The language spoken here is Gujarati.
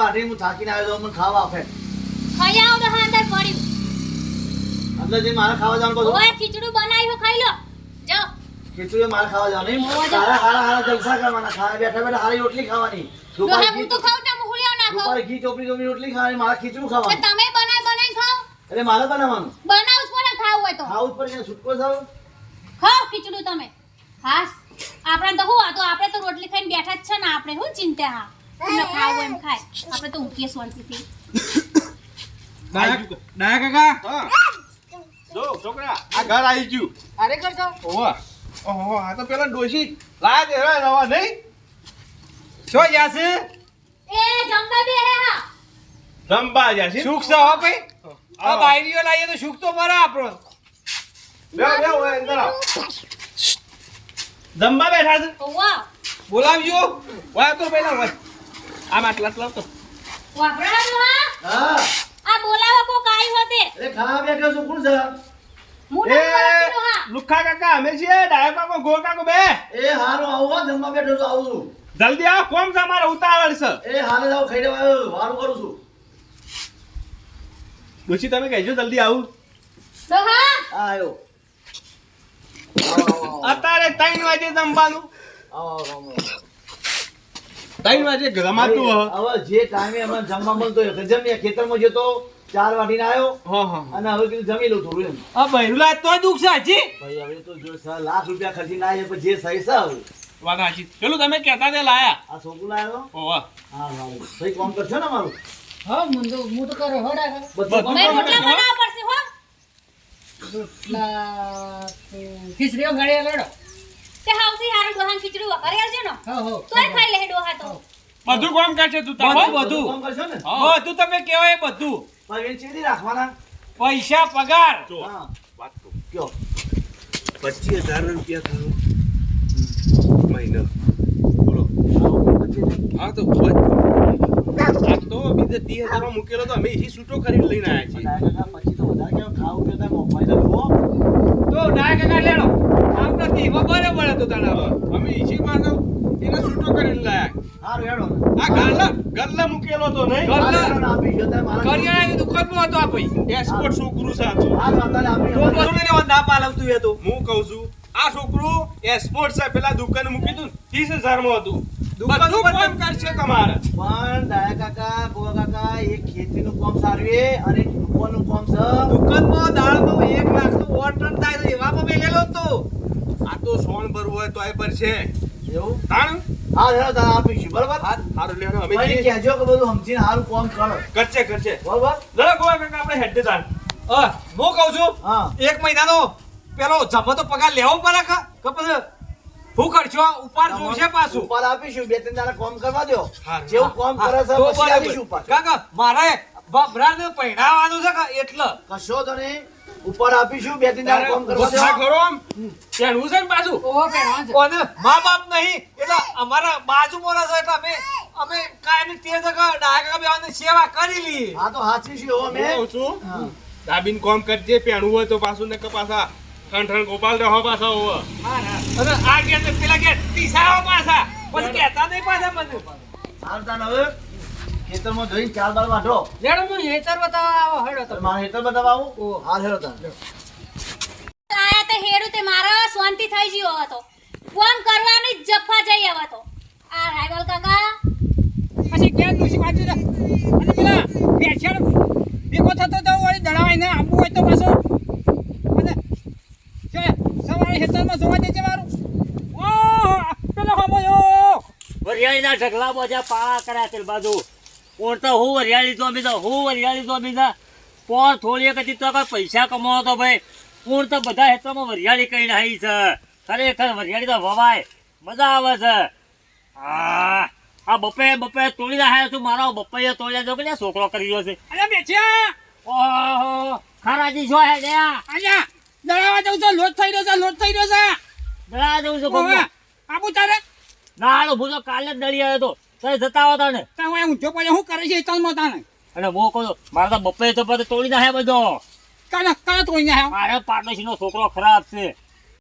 હારી હું થાકીને આવ્યો તો મને ખાવા આપે. ખાઈ આવ તો હા અંદર પડ્યું અંદર જઈને મારે ખાવા જવાનું બધું? ઓય ખીચડું બનાવ્યું ખાઈ લો. જાઓ ખીચડી મારે ખાવા જવાનું. સારા સારા સારા જલસા કરવાના. ખાવા બેઠા બેઠા હારી રોટલી ખાવાની. દુપારે હું તો ખાઉં ને મુહુલિયો ના ખાઉં. ઉપર ઘી ચોપડી ચોપડી રોટલી ખાવાની મારા ખીચડું ખાવાનું. તમે બનાય બનાય ખાઓ. એટલે મારે બનાવવાનું. બનાવ જ પડે ખાવું હોય તો. ખાવ ઉપર કે છૂટકો થાવ ખાઓ ખીચડું તમે. ખાસ. આપણે તો હું આ તો આપણે તો રોટલી ખાઈને બેઠા જ છે ને આપણે શું ચિંતા. હા તમને ખાવું એમ ખાય આપણે તો ઊંઘીએ શાંતિથી ડાયા ડાયા કાકા? જો છોકરા આ ઘર આવી ગયું. અરે ઓહો. ઓહો આ તો પેલા ડોશી. દે રવા નહીં. છો? જાશે એ જમવા બે હા. રંબા જા છે. સુખ છે હો ભાઈ? આ બાયરીઓ લાવીએ તો સુખ તો મરા આપણો. બે બે ઓય અંદર આવ. જમવા બેઠા છે. બોલાવજો. વાય તો પેલા વાય આમ આટલા આટલા તો વાપરવાનું હા? હા. આ બોલાવો કો કાઈ હોતે? એટલે ખાવા બેઠો છું કોણ છે? મુના હા. લુખા કાકા અમે છીએ ડાયો કાકો ગો કાકો બે. એ હારો આવો જમવા બેઠો છું આવું છું. જલ્દી આવ કોમ છે અમારે ઉતાવળ છે. એ હાલે જાવ ખાઈ દેવા વારું કરું છું. ડોશી તમે કહેજો જલ્દી આવું. તો હા? આયો. અત્યારે ત્રણ વાગે જમવાનું. આવો, આવો. ત્રણ વાગે રમાતું હવે જે ટાઈમે અમે જમવા મળતો હોય જમીએ ખેતરમાં જતો ચાર વાટીને આવ્યો હા હા અને હવે કીધું જમી લઉં થોડું એમ. આ બૈરુલા તો દુઃખ છે હજી. ભાઈ હવે તો જો છ લાખ રૂપિયા ખર્ચી ના આવે પણ જે સહી છે હવે. સાચી પેલું તમે કહેતા તે લાયા. આ છોકરું લાયો? ઓહો હા હા ભાઈ કોમ કરશો ને મારું હા હું તો હું તો કરો હડા બધું રોટલા? બનાવવા પડશે હો. ખીચડીઓ લડો. તે હાવથી હારું ડોહાને ખીચડું વઘારી આલજો ને. હો હો. તોય ખાઈ લે ડોહા તો. બધું કામ કરશે તું તાર? બધું. કોમ કરશો ને? હો. તું તમે કહેવાય બધું. ભાઈ ચેડી રાખવાના. પૈસા પગાર. જો, હા. વાત તો કયો? પચીસ હજાર રૂપિયા થયો. મહિનો. બોલો. પછી હા તો. આ તો બીજે ત્રીસ હજારમાં મૂકેલો તો અમે એ છૂટો કરીને લઈને આવ્યા છીએ. પણ પછી તો વધારે કેવું ખાવું પીવું થાય મોંઘવારી તો જુઓ. તો ડાયા કાકા લેડો આમ નથી બરાબર તો તને અમે એસી પાછો એને છૂટો કરીને લાયા. હારું હેડો. આ ગાલ્લા ગાલ્લા મૂકેલો તો નહીં. ગલ્લા. હારું હેડો ને આપી ગયો તારે મારા કરિયાણાની દુકાનમાં હતો આ ભાઈ એક્સપોર્ટ છોકરું છે તો. હારું અત્યારે આપી. તો ગયો. પછી એને ના પાલવતું એ તો. હું કહું છું આ છોકરું એક્સપોર્ટ છે પેલા દુકાને મૂકી હતું ત્રીસ હજારમાં હતું. દુકાન બધું ઉપર કામ કરશે તમારે. પણ ડાયા કાકા ગોવા કાકા એ ખેતીનું કામ સારું એ અને દુકાનનું કામ છે. દુકાનમાં દાળનો એક લાખનો ઓર્ડર થાય તો એવામાં મેલેલો જ તો. આ તો સોન ભરવું હોય તો એ પર છે. એવું? તાણ? હા હેડો તારે આપીશું બરોબર? હારું લેવાનો અમે ભાઈ કહેજો કે બધું સમજીને હારું કોમ કરો. કરશે કરશે. બરોબર? જરા ગોવા કાકા આપણે હેડ તાણ. અ, હું કહું છું હા. એક મહિનાનો પેલો જમો તો પગાર લેવો પડે કે? કે પછી હું કરશો ઉપર જોશે પાછું. ઉપર આપીશું બે ત્રણ દાડા કોમ કરવા દો. જેવું કોમ કરે છે પછી આપીશું પાછું. કાકા મારે ભભરાને પહેરાવાનું છે કે એટલે? કશો તો નહીં. ઉપર આપીશું બે ત્રણ દાડા કામ કરવા દો ખરો આમ. તેનું છે ને બાજુ? ઓહો પહેરવા છે. અને મા બાપ નહીં એટલે અમારા બાજુ મોરા છે એટલે અમે અમે કાયમી તે જગા ડાકા બેવાની સેવા કરી લી હા તો હાચવીશું હો હું અમે. કહું છું. દાબીન કોમ કરજે પહેણવું હોય તો પાછું ને કપાસા પાછા ઠણ ગોપાલ રહો પાછા હોવે અને આ કે પેલા કે ટીસાઓ પાછા. પછી કહેતા નહીં પાછા મને. તાન હવે. ખેતરમાં જોઈને ચાર બાર વાઢો. લેડો હું હેતર બતાવવા આવો હેડો તો મારે હેતર બતાવવા આવું? હાલ હેડો તાન આયા તે હેડું તે મારા શાંતિ થઈ ગયો હતો તો. ફોન કરવાની જફા જઈ આવા તો. આ રાઈવલ કાકા. પછી ક્યાં દુસી બાજુ. અને પેલા બેસેડ ભેગો થતો તો હોય દડાવાઈને આંબુ હોય તો પાછો. અને સવારે હેતરમાં જોવા દેજે મારું. ઓહો પેલો હમોયો વરિયાળીના ઢગલા બોજા પાળા કર્યા તે બાજુ. કોણ તો હું વરિયાળી તો બીજા હું વરિયાળી તો બીજા પોર થોડી કદી તો પૈસા કમાવો તો ભાઈ પૂર તો બધા હેતોમાં વરિયાળી કઈ નાહી છે. ખરેખર વરિયાળી તો વવાય મજા આવે છે. આ આ બપે બપે તોડી નાખ્યા છું. મારો બપે તોડ્યા જો કે છોકરો કરી ગયો છે. અરે બેસ્યા ઓહો ખરાજી છો હે લ્યા. અહીંયા દડાવા જવું છે લોટ થઈ રહ્યો છે લોટ થઈ રહ્યો છે. દળાવા જવું છે આબુ તારે. ના હું તો કાલે જ દળી આવ્યો તો તઈ જતા હતા ને તારે હું જો પડ્યો શું કરે છે હેતરમાં તાને અને હું કહું મારા તો બપે તો પછી તોડી નાખે બધો. કાના કાને તોડી નાખે મારે પાડોશી નો છોકરો ખરાબ છે.